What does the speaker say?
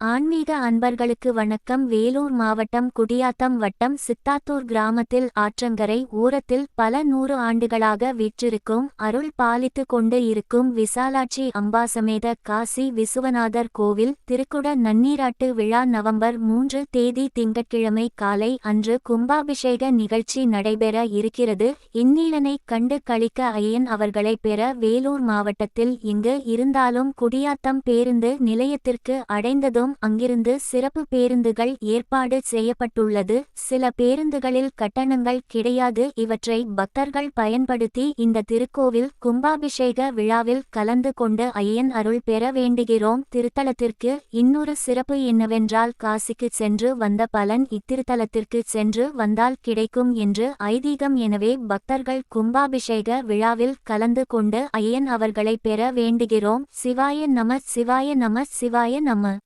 ஆன்மீக அன்பர்களுக்கு வணக்கம். வேலூர் மாவட்டம் குடியாத்தம் வட்டம் சித்தாத்தூர் கிராமத்தில் ஆற்றங்கரை ஓரத்தில் பல நூறு ஆண்டுகளாக வீற்றிருக்கும் அருள் பாலித்து கொண்டு இருக்கும் விசாலாட்சி அம்பாசமேத காசி விசுவநாதர் கோவில் திருக்குட நன்னீராட்டு விழா நவம்பர் மூன்று தேதி திங்கட்கிழமை காலை அன்று கும்பாபிஷேக நிகழ்ச்சி நடைபெற இருக்கிறது. இந்நீலனை கண்டு கழிக்க ஐயன் அவர்களை பெற வேலூர் மாவட்டத்தில் இங்கு இருந்தாலும் குடியாத்தம் பேருந்து நிலையத்திற்கு அடைந்ததும் அங்கிருந்து சிறப்பு பேருந்துகள் ஏற்பாடு செய்யப்பட்டுள்ளது. சில பேருந்துகளில் கட்டணங்கள் கிடையாது. இவற்றை பக்தர்கள் பயன்படுத்தி இந்த திருக்கோவில் கும்பாபிஷேக விழாவில் கலந்து கொண்டு ஐயன் அருள் பெற வேண்டுகிறோம். திருத்தலத்திற்கு இன்னொரு சிறப்பு என்னவென்றால் காசிக்கு சென்று வந்த பலன் இத்திருத்தலத்திற்கு சென்று வந்தால் கிடைக்கும் என்று ஐதீகம் எனவே பக்தர்கள் கும்பாபிஷேக விழாவில் கலந்து கொண்டு ஐயன் அவர்களை பெற வேண்டுகிறோம். சிவாய நம சிவாய நம சிவாய நம.